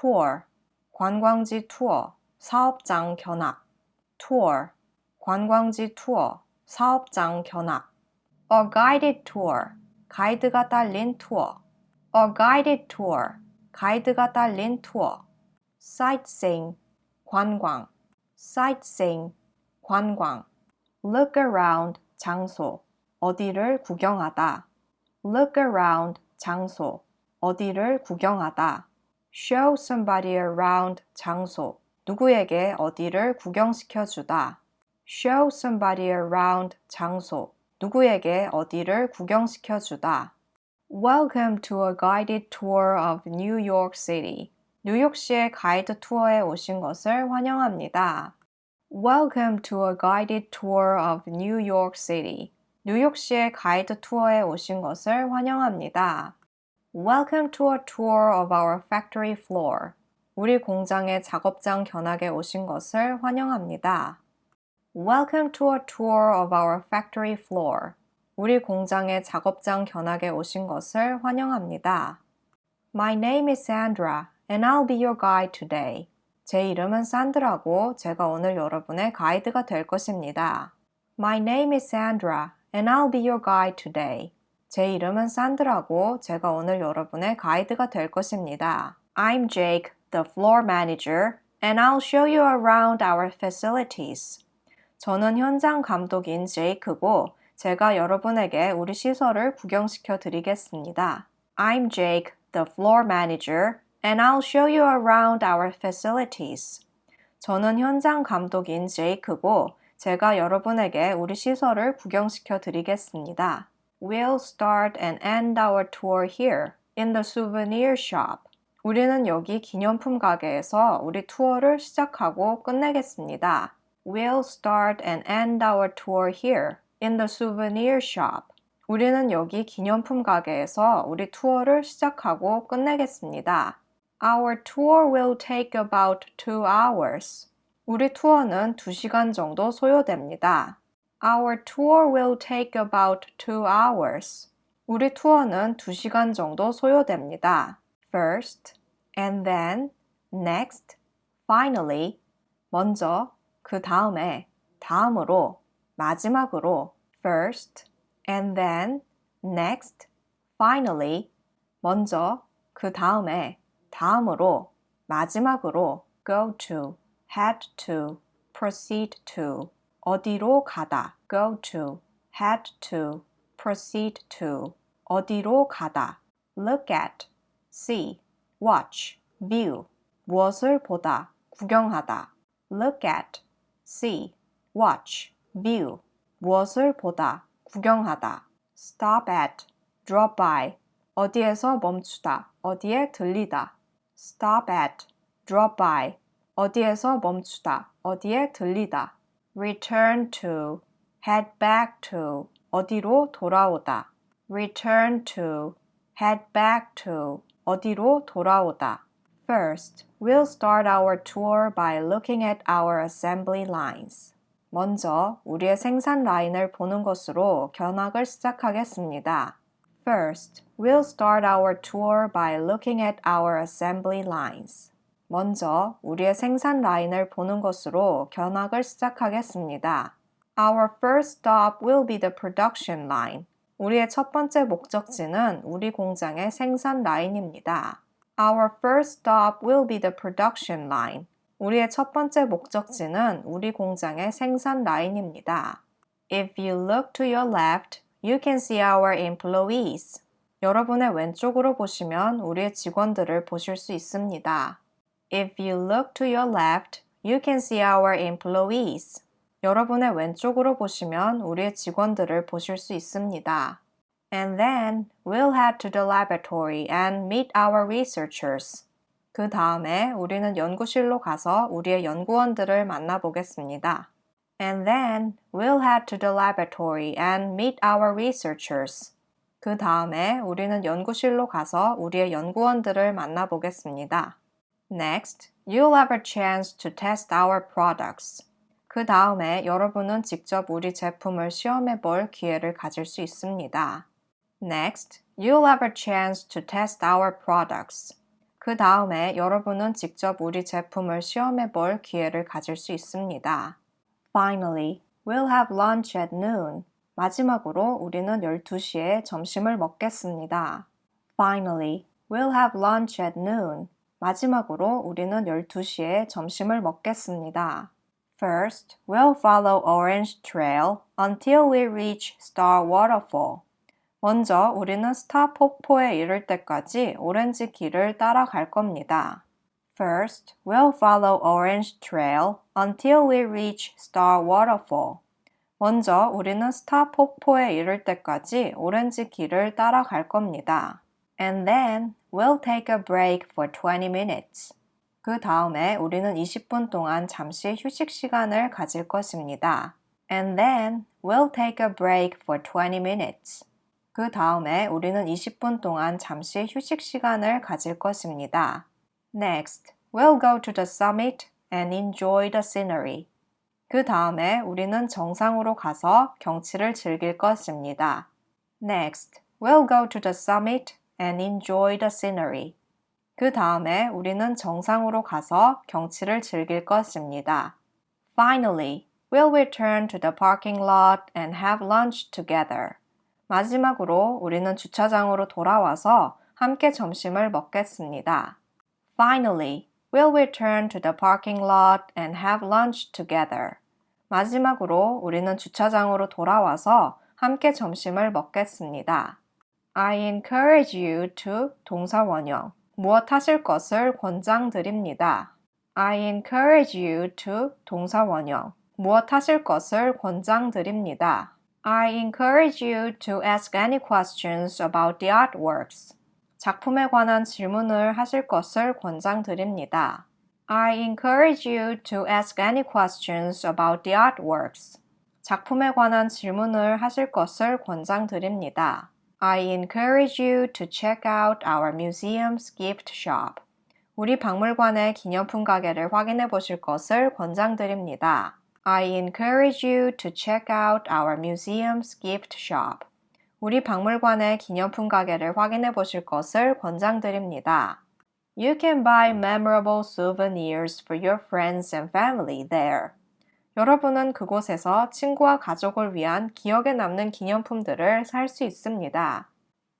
tour, 관광지 투어, 사업장 견학. tour, 관광지 투어, 사업장 견학. A guided tour, 가이드가 딸린 투어. A guided tour, 가이드가 딸린 투어. sightseeing, 관광. sightseeing, 관광. look around, 장소. 어디를 구경하다. look around, 장소. 어디를 구경하다. Show somebody around, 장소. 누구에게 어디를 구경시켜 주다. show somebody around, 장소. 누구에게 어디를 구경시켜 주다. Welcome to a guided tour of New York City. 뉴욕시의 가이드 투어에 오신 것을 환영합니다. Welcome to a guided tour of New York City. 뉴욕시의 가이드 투어에 오신 것을 환영합니다. Welcome to a tour of our factory floor. 우리 공장의 작업장 견학에 오신 것을 환영합니다. Welcome to a tour of our factory floor. 우리 공장의 작업장 견학에 오신 것을 환영합니다. My name is Sandra and I'll be your guide today. 제 이름은 산드라고 제가 오늘 여러분의 가이드가 될 것입니다. My name is Sandra and I'll be your guide today. 제 이름은 산드라고 제가 오늘 여러분의 가이드가 될 것입니다. I'm Jake, the floor manager, and I'll show you around our facilities. 저는 현장 감독인 제이크고 제가 여러분에게 우리 시설을 구경시켜 드리겠습니다. I'm Jake, the floor manager, and I'll show you around our facilities. 저는 현장 감독인 제이크고 제가 여러분에게 우리 시설을 구경시켜 드리겠습니다. We'll start and end our tour here in the souvenir shop. 우리는 여기 기념품 가게에서 우리 투어를 시작하고 끝내겠습니다. We'll start and end our tour here in the souvenir shop. 우리는 여기 기념품 가게에서 우리 투어를 시작하고 끝내겠습니다. Our tour will take about two hours. 우리 투어는 2시간 정도 소요됩니다. Our tour will take about two hours. 우리 투어는 2시간 정도 소요됩니다. First, and then, next, finally, 먼저, 그 다음에, 다음으로, 마지막으로, first, and then, next, finally, 먼저, 그 다음에, 다음으로, 마지막으로, go to, head to, proceed to, 어디로 가다, go to, head to, proceed to, 어디로 가다, look at, see, watch, view, 무엇을 보다, 구경하다, look at, see, watch, view, 무엇을 보다, 구경하다, stop at, drop by, 어디에서 멈추다, 어디에 들리다, stop at, drop by, 어디에서 멈추다, 어디에 들리다, return to, head back to, 어디로 돌아오다, return to, head back to, 어디로 돌아오다. First, we'll start our tour by looking at our assembly lines. 먼저 우리의 생산 라인을 보는 것으로 견학을 시작하겠습니다. First, we'll start our tour by looking at our assembly lines. 먼저 우리의 생산 라인을 보는 것으로 견학을 시작하겠습니다. Our first stop will be the production line. 우리의 첫 번째 목적지는 우리 공장의 생산 라인입니다. Our first stop will be the production line. 우리의 첫 번째 목적지는 우리 공장의 생산 라인입니다. If you look to your left, you can see our employees. 여러분의 왼쪽으로 보시면 우리의 직원들을 보실 수 있습니다. If you look to your left, you can see our employees. 여러분의 왼쪽으로 보시면 우리의 직원들을 보실 수 있습니다. And then we'll head to the laboratory and meet our researchers. 그 다음에 우리는 연구실로 가서 우리의 연구원들을 만나보겠습니다. And then we'll head to the laboratory and meet our researchers. 그 다음에 우리는 연구실로 가서 우리의 연구원들을 만나보겠습니다. Next, you'll have a chance to test our products. 그 다음에 여러분은 직접 우리 제품을 시험해 볼 기회를 가질 수 있습니다. Next, you'll have a chance to test our products. 그그 다음에 여러분은 직접 우리 제품을 시험해 볼 기회를 가질 수 있습니다. Finally, we'll have lunch at noon. 마지막으로 우리는 12시에 점심을 먹겠습니다. Finally, we'll have lunch at noon. 마지막으로 우리는 12시에 점심을 먹겠습니다. First, we'll follow Orange Trail until we reach Star Waterfall. 먼저 우리는 스타 폭포에 이를 때까지 오렌지 길을 따라갈 겁니다. First, we'll follow Orange Trail until we reach Star Waterfall. 먼저 우리는 스타 폭포에 이를 때까지 오렌지 길을 따라갈 겁니다. And then we'll take a break for 20 minutes. 그 다음에 우리는 20분 동안 잠시 휴식 시간을 가질 것입니다. And then we'll take a break for 20 minutes. 그 다음에 우리는 20분 동안 잠시 휴식 시간을 가질 것입니다. Next, we'll go to the summit and enjoy the scenery. 그 다음에 우리는 정상으로 가서 경치를 즐길 것입니다. Next, we'll go to the summit and enjoy the scenery. 그 다음에 우리는 정상으로 가서 경치를 즐길 것입니다. Finally, we'll return to the parking lot and have lunch together. 마지막으로 우리는 주차장으로 돌아와서 함께 점심을 먹겠습니다. Finally, we'll return to the parking lot and have lunch together. 마지막으로 우리는 주차장으로 돌아와서 함께 점심을 먹겠습니다. I encourage you to 동사 원형 무엇 하실 것을 권장드립니다. I encourage you to 동사 원형 무엇 하실 것을 권장드립니다. I encourage you to ask any questions about the artworks. 작품에 관한 질문을 하실 것을 권장드립니다. I encourage you to ask any questions about the artworks. 작품에 관한 질문을 하실 것을 권장드립니다. I encourage you to check out our museum's gift shop. 우리 박물관의 기념품 가게를 확인해 보실 것을 권장드립니다. I encourage you to check out our museum's gift shop. 우리 박물관의 기념품 가게를 확인해 보실 것을 권장드립니다. You can buy memorable souvenirs for your friends and family there. 여러분은 그곳에서 친구와 가족을 위한 기억에 남는 기념품들을 살 수 있습니다.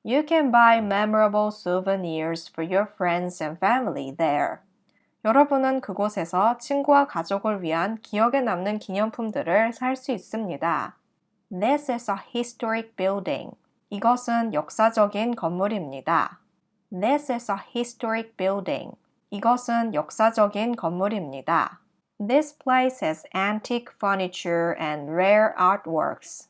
You can buy memorable souvenirs for your friends and family there. 여러분은 그곳에서 친구와 가족을 위한 기억에 남는 기념품들을 살 수 있습니다. This is a historic building. 이것은 역사적인 건물입니다. This is a historic building. 이것은 역사적인 건물입니다. This place has antique furniture and rare artworks.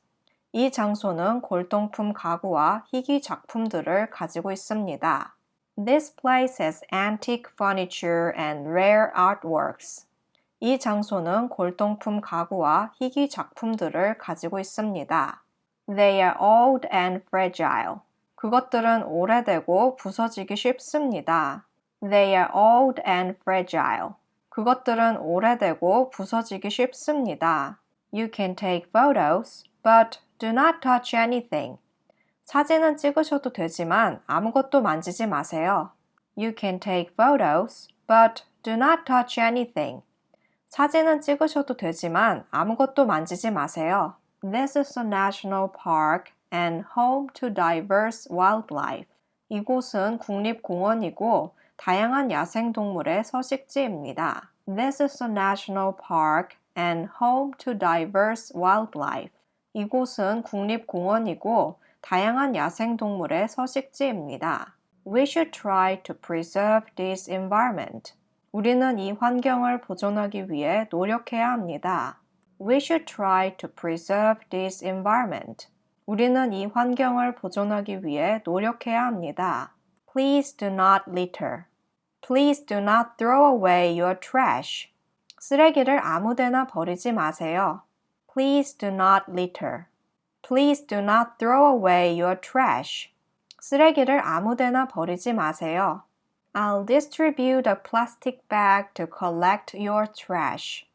이 장소는 골동품 가구와 희귀 작품들을 가지고 있습니다. This place has antique furniture and rare artworks. 이 장소는 골동품 가구와 희귀 작품들을 가지고 있습니다. They are old and fragile. 그것들은 오래되고 부서지기 쉽습니다. They are old and fragile. 그것들은 오래되고 부서지기 쉽습니다. You can take photos, but do not touch anything. 사진은 찍으셔도 되지만 아무것도 만지지 마세요. You can take photos, but do not touch anything. 사진은 찍으셔도 되지만 아무것도 만지지 마세요. This is a national park and home to diverse wildlife. 이곳은 국립공원이고 다양한 야생동물의 서식지입니다. This is a national park and home to diverse wildlife. 이곳은 국립공원이고 다양한 야생동물의 서식지입니다. We should try to preserve this environment. 우리는 이 환경을 보존하기 위해 노력해야 합니다. We should try to preserve this environment. 우리는 이 환경을 보존하기 위해 노력해야 합니다. Please do not litter. Please do not throw away your trash. 쓰레기를 아무데나 버리지 마세요. Please do not litter. Please do not throw away your trash. 쓰레기를 아무데나 버리지 마세요. I'll distribute a plastic bag to collect your trash.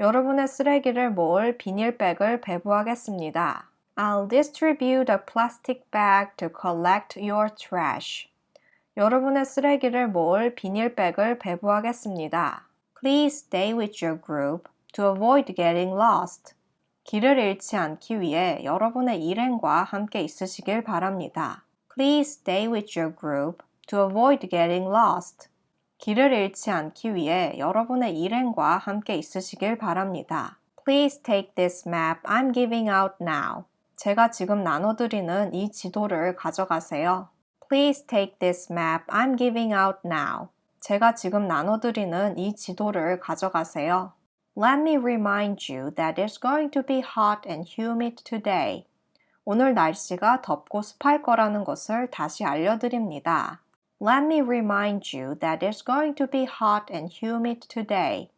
여러분의 쓰레기를 모을 비닐백을 배부하겠습니다. I'll distribute a plastic bag to collect your trash. 여러분의 쓰레기를 모을 비닐백을 배부하겠습니다. Please stay with your group to avoid getting lost. 길을 잃지 않기 위해 여러분의 일행과 함께 있으시길 바랍니다. Please stay with your group to avoid getting lost. 길을 잃지 않기 위해 여러분의 일행과 함께 있으시길 바랍니다. Please take this map I'm giving out now. 제가 지금 나눠드리는 이 지도를 가져가세요. Please take this map I'm giving out now. 제가 지금 나눠드리는 이 지도를 가져가세요. Let me remind you that it's going to be hot and humid today. 오늘 날씨가 덥고 습할 거라는 것을 다시 알려드립니다. Let me remind you that it's going to be hot and humid today.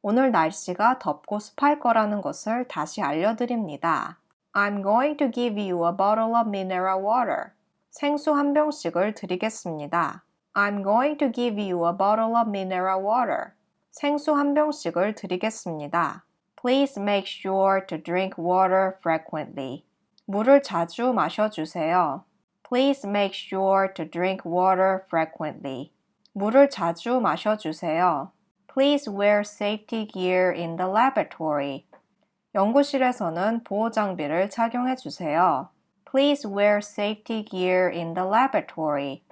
오늘 날씨가 덥고 습할 거라는 것을 다시 알려드립니다. I'm going to give you a bottle of mineral water. 생수 한 병씩을 드리겠습니다. I'm going to give you a bottle of mineral water. 생수 한 병씩을 드리겠습니다. Please make sure to drink water frequently. 물을 자주 마셔주세요. Please make sure to drink water frequently. 물을 자주 마셔주세요. Please wear safety gear in the laboratory. 연구실에서는 보호 장비를 착용해 주세요. Please wear safety gear in the laboratory.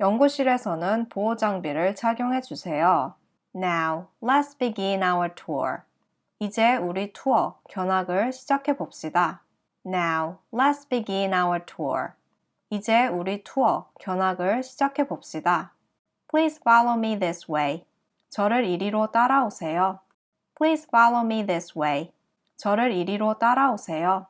연구실에서는 보호 장비를 착용해 주세요. Now, let's begin our tour. 이제 우리 투어, 견학을 시작해 봅시다. Now, let's begin our tour. 이제 우리 투어, 견학을 시작해 봅시다. Please follow me this way. 저를 이리로 따라오세요. Please follow me this way. 저를 이리로 따라오세요.